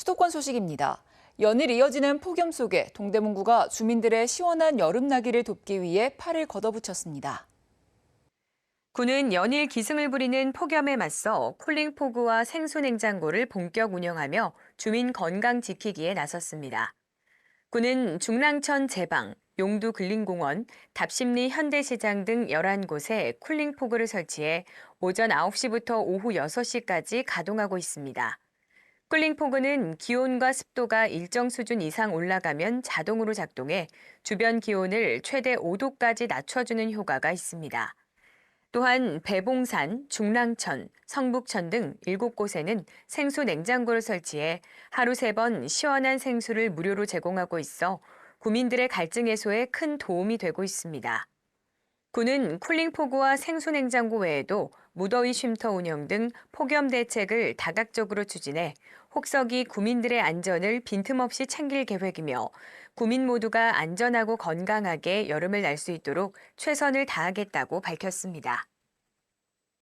수도권 소식입니다. 연일 이어지는 폭염 속에 동대문구가 주민들의 시원한 여름 나기를 돕기 위해 팔을 걷어붙였습니다. 구는 연일 기승을 부리는 폭염에 맞서 쿨링포구와 생수 냉장고를 본격 운영하며 주민 건강 지키기에 나섰습니다. 구는 중랑천 제방, 용두 근린공원, 답심리 현대시장 등 11곳에 쿨링 포구를 설치해 오전 9시부터 오후 6시까지 가동하고 있습니다. 쿨링포구는 기온과 습도가 일정 수준 이상 올라가면 자동으로 작동해 주변 기온을 최대 5도까지 낮춰주는 효과가 있습니다. 또한 배봉산, 중랑천, 성북천 등 7곳에는 생수 냉장고를 설치해 하루 세번 시원한 생수를 무료로 제공하고 있어 구민들의 갈증 해소에 큰 도움이 되고 있습니다. 구는 쿨링포구와 생수 냉장고 외에도 무더위 쉼터 운영 등 폭염 대책을 다각적으로 추진해 혹석이 구민들의 안전을 빈틈없이 챙길 계획이며 구민 모두가 안전하고 건강하게 여름을 날 수 있도록 최선을 다하겠다고 밝혔습니다.